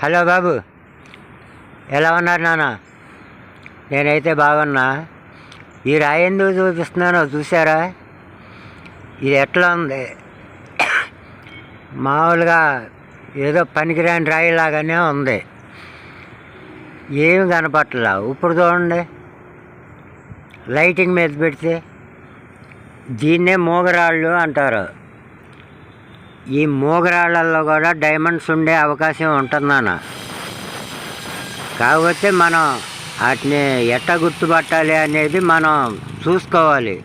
Hello బాబు. ఎలా ఉన్నారు నాన్న? నేనైతే బాగున్నా. ఈ రాయి ఎందుకు చూపిస్తున్నానో చూసారా ఇది ఎట్లా ఉంది? మామూలుగా ఏదో పనికిరాని రాయిలాగానే ఉంది. ఏమి కనపట్టలా ఇప్పుడు చూడండి. లైటింగ్ మీద పెడితే దీన్నే మూగరాళ్ళు అంటారు. ఈ మూగరాళ్ళల్లో కూడా డైమండ్స్ ఉండే అవకాశం ఉంటుందన్న కాకపోతే మనం వాటిని ఎట్ట గుర్తుపట్టాలి అనేది మనం చూసుకోవాలి.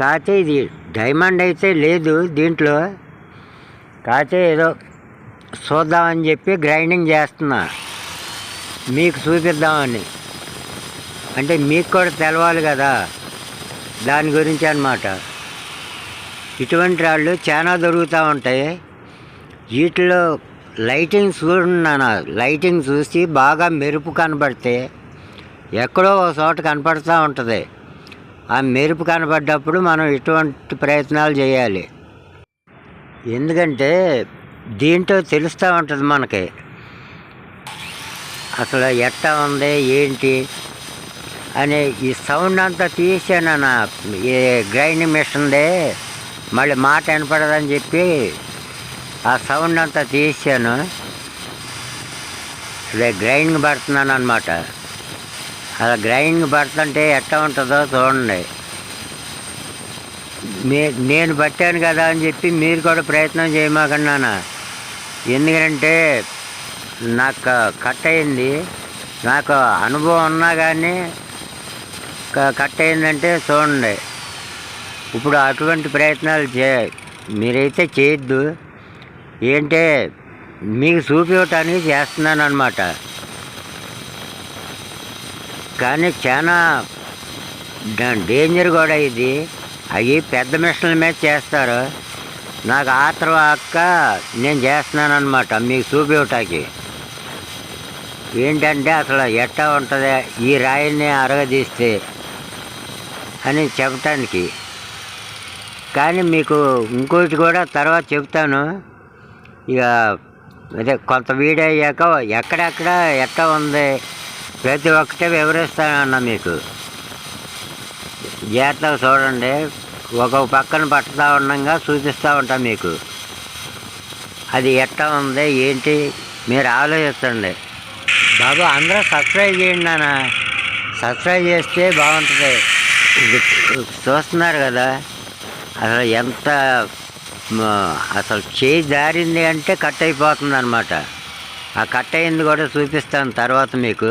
కాకపోతే ఇది డైమండ్ అయితే లేదు దీంట్లో. కాకపోతే ఏదో చూద్దామని చెప్పి గ్రైండింగ్ చేస్తున్నా. మీకు చూపిద్దామని. అంటే మీకు కూడా తెలవాలి కదా. దాని గురించి అన్నమాట. ఇటువంటి రాళ్ళు చాలా దొరుకుతూ ఉంటాయి. వీటిలో లైటింగ్ చూడన్నాను లైటింగ్ చూసి బాగా మెరుపు కనబడితే ఎక్కడో ఒక చోట కనపడుతూ ఉంటుంది. ఆ మెరుపు కనపడ్డప్పుడు మనం ఇటువంటి ప్రయత్నాలు చేయాలి. ఎందుకంటే దీంట్లో తెలుస్తూ ఉంటుంది మనకి. అసలు ఎట్టా ఉంది ఏంటి అనే ఈ సౌండ్ అంతా తీసాను ఈ గ్రైండింగ్ మిషన్దే. మళ్ళీ మాట వినపడదని చెప్పి ఆ సౌండ్ అంతా తీసాను అదే గ్రైండింగ్ పడుతున్నాను అనమాట అలా గ్రైండింగ్ పడుతుంటే ఎట్లా ఉంటుందో చూడండి. మీ నేను పట్టాను కదా అని చెప్పి మీరు కూడా ప్రయత్నం చేయమాకన్నాను? ఎందుకంటే నాకు కట్ అయింది. నాకు అనుభవం ఉన్నా కానీ కట్ అయిందంటే చూడండి. ఇప్పుడు అటువంటి ప్రయత్నాలు చే మీరైతే చేయొద్దు. ఏంటే మీకు చూపించటానికి చేస్తున్నాను అనమాట కానీ చాలా డేంజర్ కూడా ఇది. అవి పెద్ద మిషన్ల మీద చేస్తారు. నాకు ఆత్రం అక్క నేను చేస్తున్నాను అనమాట మీకు చూపించటానికి ఏంటంటే అసలు ఎట్టా ఉంటుంది? ఈ రాయిని అరగదీస్తే అని చెప్పటానికి. కానీ మీకు ఇంకోటి కూడా తర్వాత చెప్తాను. ఇక అదే కొంత వీడియో అయ్యాక ఎక్కడెక్కడ ఎట్ట ఉంది ప్రతి ఒక్కటే వివరిస్తానన్న మీకు. జాగ్రత్తగా చూడండి. ఒక్కొక్క పక్కన పట్టుతా ఉండగా చూపిస్తూ ఉంటాం మీకు. అది ఎట్ట ఉంది ఏంటి మీరు ఆలోచించండి. బాబు అందరూ సబ్స్క్రైబ్ చేయండి నాన్న. సబ్స్క్రైబ్ చేస్తే బాగుంటుంది. చూస్తున్నారు కదా. అసలు ఎంత అసలు చేయి జారింది అంటే కట్ అయిపోతుంది అనమాట ఆ కట్ అయింది కూడా చూపిస్తాను తర్వాత మీకు.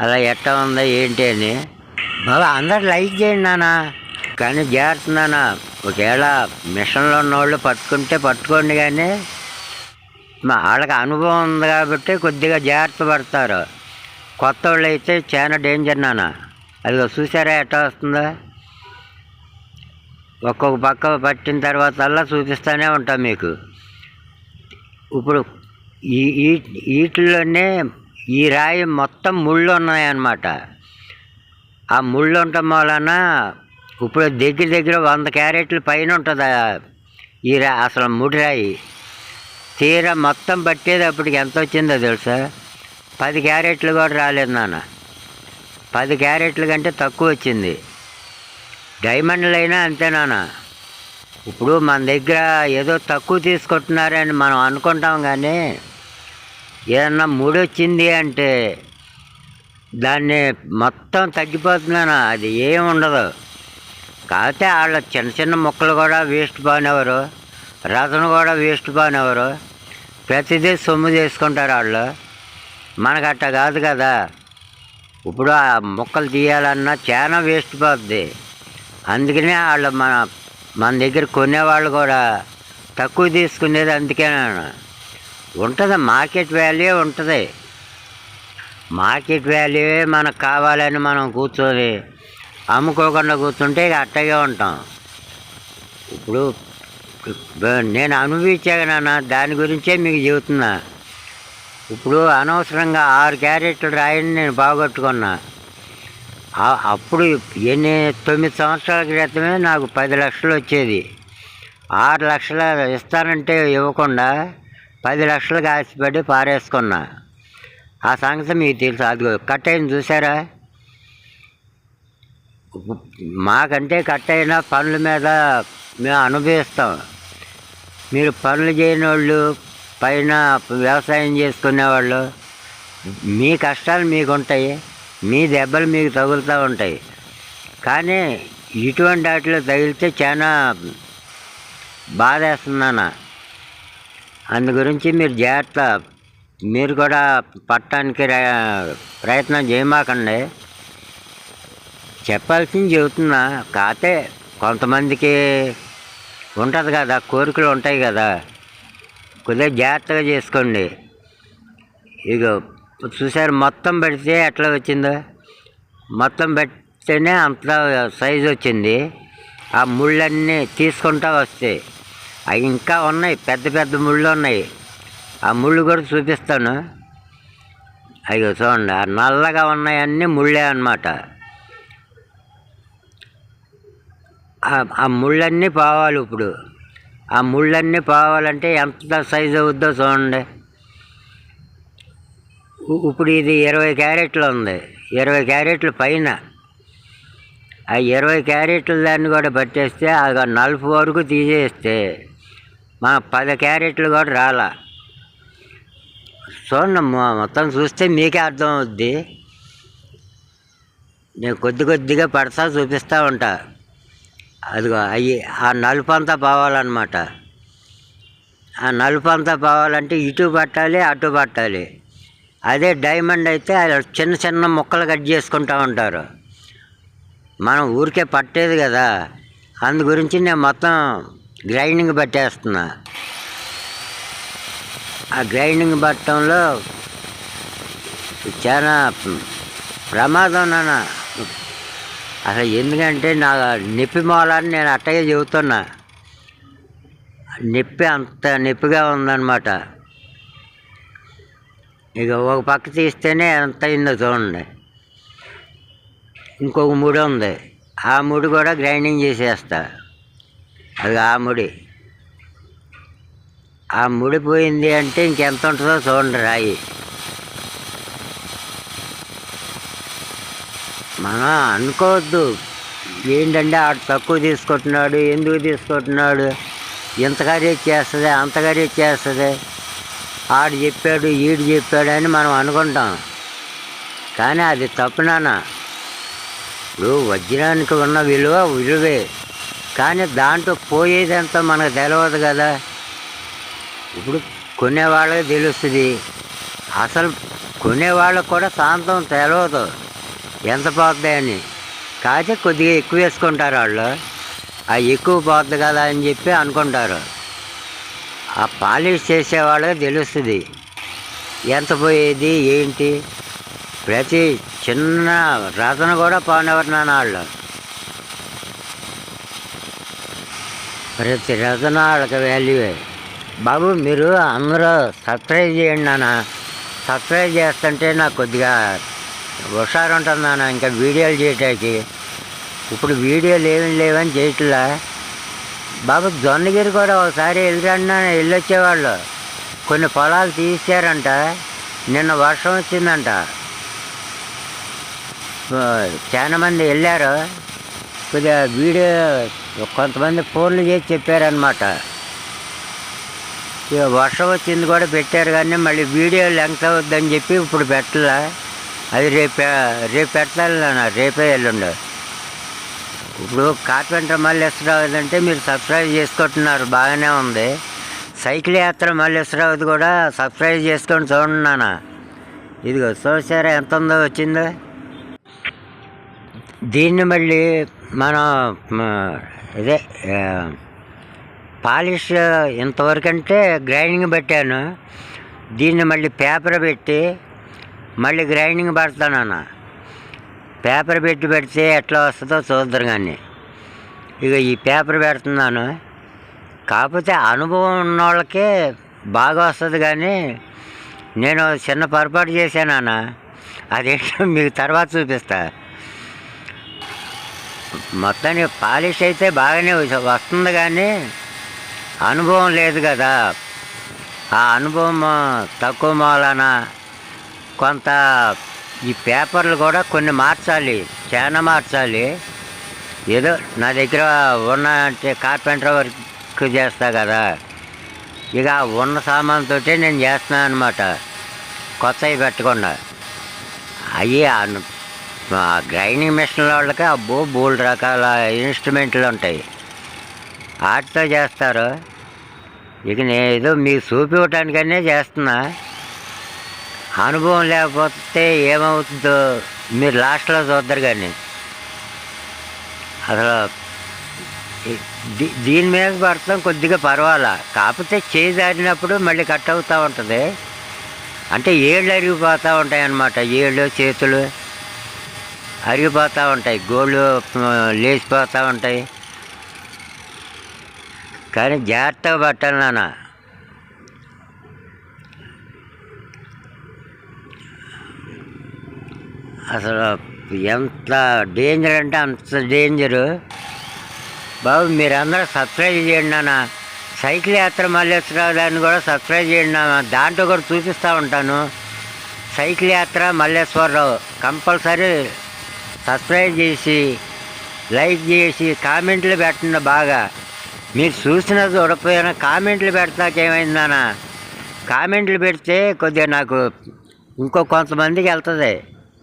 అలా ఎట్ట ఉందా ఏంటి అని. బాబా అందరు లైక్ చేయండి నాన్న. కానీ జాగ్రత్త నానా ఒకవేళ మిషన్లో ఉన్నవాళ్ళు పట్టుకుంటే పట్టుకోండి కానీ మా వాళ్ళకి అనుభవం ఉంది కాబట్టి కొద్దిగా జాగ్రత్త పడతారు. కొత్త వాళ్ళు అయితే చాలా డేంజర్ నాన్న. అది చూసారా ఎట్లా వస్తుందో? ఒక్కొక్క పక్క పట్టిన తర్వాత అలా చూపిస్తూనే ఉంటాం మీకు. ఇప్పుడు ఈ ఈ వీటిల్లోనే ఈ రాయి మొత్తం ముళ్ళు ఉన్నాయన్నమాట. ఆ ముళ్ళు ఉండటం వలన ఇప్పుడు దగ్గర దగ్గర వంద క్యారెట్లు పైన ఉంటుంది ఈ రా అసలు ముడి రాయి. తీరా మొత్తం పట్టేటప్పటికి ఎంత వచ్చిందో తెలుసా? పది క్యారెట్లు కూడా రాలేదు నాన్న. పది క్యారెట్ల కంటే తక్కువ వచ్చింది. డైమండ్లు అయినా అంతే నాన్న. ఇప్పుడు మన దగ్గర ఏదో తక్కువ తీసుకుంటున్నారని మనం అనుకుంటాం కానీ ఏదన్నా మూడొచ్చింది అంటే దాన్ని మొత్తం తగ్గిపోతున్నాను అది ఏం ఉండదు. కాకపోతే వాళ్ళ చిన్న చిన్న ముక్కలు కూడా వేస్ట్ బాగానేవారు రసన కూడా వేస్ట్ పోనేవారు ప్రతిదీ సొమ్ము చేసుకుంటారు వాళ్ళు మనకు అట్ట కాదు కదా. ఇప్పుడు ఆ ముక్కలు తీయాలన్నా చాలా వేస్ట్ పోద్ది. అందుకనే వాళ్ళు మన మన దగ్గర కొనేవాళ్ళు కూడా తక్కువ తీసుకునేది అందుకేనా ఉంటుంది మార్కెట్ వాల్యూ ఉంటుంది. మార్కెట్ వాల్యూవే మనకు కావాలని మనం కూర్చొని అమ్ముకోకుండా కూర్చుంటే ఇక అట్టగే ఉంటాం. ఇప్పుడు నేను అనుభవించాను నాన్న దాని గురించే మీకు చెబుతున్నా. ఇప్పుడు అనవసరంగా ఆరు క్యారెట్లు రాయని నేను బాగొట్టుకున్నా అప్పుడు ఎన్ని తొమ్మిది సంవత్సరాల క్రితమే నాకు పది లక్షలు వచ్చేది. ఆరు లక్షల ఇస్తానంటే ఇవ్వకుండా పది లక్షలు ఆశపడి పారేసుకున్నా. ఆ సంగతి మీకు తెలుసు. అది కట్ అయింది చూసారా మాకంటే కట్ అయిన పనుల మీద మేము అనుభవిస్తాం. మీరు పనులు చేయని వాళ్ళు పైన వ్యవసాయం చేసుకునే వాళ్ళు మీ కష్టాలు మీకు ఉంటాయి మీ దెబ్బలు మీకు తగులుతూ ఉంటాయి. కానీ ఇటువంటి వాటిలో తగిలితే చాలా బాధేస్తుందన్న. అందు గురించి మీరు జాగ్రత్త. మీరు కూడా పట్టడానికి ర- ప్రయత్నం చేయమాకండి. చెప్పాల్సింది చెబుతున్నా. కాతే కొంతమందికి ఉంటుంది కదా కోరికలు ఉంటాయి కదా. కొద్దిగా జాగ్రత్తగా చేసుకోండి. ఇక చూసారు మొత్తం పెడితే ఎట్లా వచ్చిందో? మొత్తం పెడితేనే అంత సైజు వచ్చింది. ఆ ముళ్ళన్నీ తీసుకుంటా వస్తాయి. అవి ఇంకా ఉన్నాయి పెద్ద పెద్ద ముళ్ళు ఉన్నాయి. ఆ ముళ్ళు కూడా చూపిస్తాను. అయ్యో చూడండి ఆ నల్లగా ఉన్నాయన్నీ ముళ్ళే అన్నమాట. ఆ- ముళ్ళన్నీ పోవాలి ఇప్పుడు. ఆ ముళ్ళన్నీ పోవాలంటే ఎంత సైజు అవుద్దో చూడండి. ఇప్పుడు ఇది ఇరవై క్యారెట్లు ఉంది. ఇరవై క్యారెట్లు పైన. ఆ ఇరవై క్యారెట్ల దాన్ని కూడా పట్టేస్తే అది నలుపు వరకు తీసేస్తే మా పది క్యారెట్లు కూడా రాలా. చూడండి మొత్తం చూస్తే మీకే అర్థం అవుద్ది నేను కొద్ది కొద్దిగా పడతా చూపిస్తూ ఉంటా. అదిగో అవి ఆ నలుపు అంతా పోవాలన్నమాట. ఆ నలుపు అంతా పోవాలంటే ఇటు పట్టాలి అటు పట్టాలి. అదే డైమండ్ అయితే అది చిన్న చిన్న ముక్కలు కట్ చేసుకుంటూ ఉంటారు. మనం ఊరికే పట్టేది కదా అందు గురించి నేను మొత్తం గ్రైండింగ్ పట్టేస్తున్నా. ఆ గ్రైండింగ్ పట్టడంలో చాలా ప్రమాదం నాన్న. అసలు ఎందుకంటే నా నొప్పి మూలాన్ని నేను అట్టగే చెబుతున్నా. నొప్పి అంత నొప్పిగా ఉందన్నమాట. ఇక ఒక పక్క తీస్తేనే ఎంత అయిందో చూడండి. ఇంకొక ముడి ఉంది. ఆ ముడి కూడా గ్రైండింగ్ చేసేస్తా. అది ఆ ముడి. ఆ ముడి పోయింది అంటే ఇంకెంత ఉంటుందో చూడండి రాయి. మనం అనుకోవద్దు. ఏంటంటే ఆడు తక్కువ తీసుకుంటున్నాడు ఎందుకు తీసుకుంటున్నాడు ఇంతగా రేట్ చేస్తుంది అంతగా రేట్ చేస్తుంది. ఆడు చెప్పాడు ఈడు చెప్పాడు అని మనం అనుకుంటాం. కానీ అది తప్పు నాన్న. ఇప్పుడు వజ్రానికి ఉన్న విలువ విలువే. కానీ దాంట్లో పోయేదంతా మనకు తెలియదు కదా. ఇప్పుడు కొనేవాళ్ళకి తెలుస్తుంది. అసలు కొనేవాళ్ళకు కూడా శాంతం తెలియదు ఎంత పోతుందని అని. కాకపోతే కొద్దిగా ఎక్కువ వేసుకుంటారు వాళ్ళు. ఆ ఎక్కువ పోద్ది కదా అని చెప్పి అనుకుంటారు. ఆ పాలిష్ చేసేవాళ్ళకి తెలుస్తుంది. ఎంత పోయేది ఏంటి? ప్రతి చిన్న రచన కూడా పోనివ్వరు నాన్న వాళ్ళు. ప్రతి రచన వాళ్ళకి వాల్యూవే బాబు మీరు అందరూ సబ్స్క్రైబ్ చేయండి నాన్న. సబ్స్క్రైబ్ చేస్తుంటే నాకు కొద్దిగా హుషారు ఉంటుంది నాన్న. ఇంకా వీడియోలు చేయటానికి. ఇప్పుడు వీడియోలు ఏమి లేవని చేయట్లా? బాబు జొన్నగిరి కూడా ఒకసారి వెళ్ళరండి నాన్న వెళ్ళొచ్చేవాళ్ళు కొన్ని పొలాలు తీసారంట నిన్న వర్షం వచ్చిందంట. చాలామంది చాలా మంది వెళ్ళారు కొద్దిగా వీడియో కొంతమంది ఫోన్లు చేసి చెప్పారనమాట ఇక వర్షం వచ్చింది కూడా పెట్టారు కానీ మళ్ళీ వీడియో లెంగ్త్ అవుద్దని చెప్పి ఇప్పుడు పెట్టలే. అది రేపు రేపు పెట్టాలి నాన్న రేపే ఎల్లుండు. ఇప్పుడు కార్పెంటర్ మల్లేశ్వరరావు అంటే మీరు సబ్స్క్రైబ్ చేసుకుంటున్నారు బాగానే ఉంది. సైకిల్ యాత్ర మల్లేశ్వరరావుది కూడా సబ్స్క్రైబ్ చేసుకొని చూడండి నాన్న. ఇదిగో చూసారా ఎంత ఉందో వచ్చిందో? దీన్ని మళ్ళీ మనం ఇదే పాలిష్ ఇంతవరకు అంటే గ్రైండింగ్ పెట్టాను. దీన్ని మళ్ళీ పేపర్ పెట్టి మళ్ళీ గ్రైండింగ్ పెడతానన్న పేపర్ పెట్టి పెడితే ఎట్లా వస్తుందో చూద్దరు కానీ ఇక ఈ పేపర్ పెడుతున్నాను. కాకపోతే అనుభవం ఉన్న వాళ్ళకే బాగా వస్తుంది కానీ నేను చిన్న పొరపాటు చేశానన్న అదేంటో మీకు తర్వాత చూపిస్తా. మొత్తానికి పాలిష్ అయితే బాగానే వస్తుంది కానీ అనుభవం లేదు కదా. ఆ అనుభవం తక్కువ మూలన. కొంత ఈ పేపర్లు కూడా కొన్ని మార్చాలి చాలా మార్చాలి. ఏదో నా దగ్గర ఉన్న అంటే కార్పెంటర్ వర్క్ చేస్తా కదా. ఇక ఉన్న సామాన్తో నేను చేస్తున్నాను అనమాట కొత్తవి పెట్టకుండా. అవి గ్రైండింగ్ మిషన్ వాళ్ళకి అబ్బో బోల్డ్ రకాల ఇన్స్ట్రుమెంట్లు ఉంటాయి. వాటితో చేస్తారు. ఇక నేను ఏదో మీకు చూపించడానికనే చేస్తున్నా. అనుభవం లేకపోతే ఏమవుతుందో మీరు లాస్ట్లో చూద్దరు కానీ. అసలు దీ- దీని మీద పడతాం కొద్దిగా పర్వాలా. కాకపోతే చేయి జారినప్పుడు మళ్ళీ కట్ అవుతూ ఉంటుంది. అంటే ఏళ్ళు అరిగిపోతూ ఉంటాయి అన్నమాట. ఏళ్ళు చేతులు అరిగిపోతూ ఉంటాయి. గోళ్ళు లేచిపోతూ ఉంటాయి. కానీ జాగ్రత్తగా పట్టాలి నాన్న. అసలు ఎంత డేంజర్ అంటే అంత డేంజరు బాబు మీరందరూ సబ్స్క్రైబ్ చేయండి నాన్న. సైకిల్ యాత్ర మల్లేశ్వరరావు దాన్ని కూడా సబ్స్క్రైబ్ చేయండి నాన్న. దాంట్లో కూడా చూపిస్తూ ఉంటాను. సైకిల్ యాత్ర మల్లేశ్వరరావు. కంపల్సరీ సబ్స్క్రైబ్ చేసి లైక్ చేసి కామెంట్లు పెట్టండి బాగా. మీరు చూసినా చూడకపోయినా కామెంట్లు పెడతాకేమైందనా కామెంట్లు పెడితే కొద్దిగా నాకు ఇంకో కొంతమందికి వెళ్తుంది.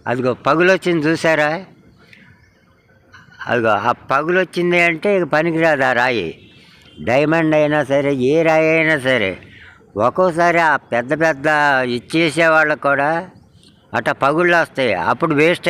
అదిగో పగులు వచ్చింది చూసారా అదిగో ఆ పగులొచ్చింది అంటే ఇక పనికిరాదు ఆ రాయి. డైమండ్ అయినా సరే ఏ రాయి అయినా సరే ఒక్కోసారి ఆ పెద్ద పెద్ద ఇచ్చేసే వాళ్ళకు కూడా అట్ట పగుళ్ళు వస్తాయి. అప్పుడు వేస్ట్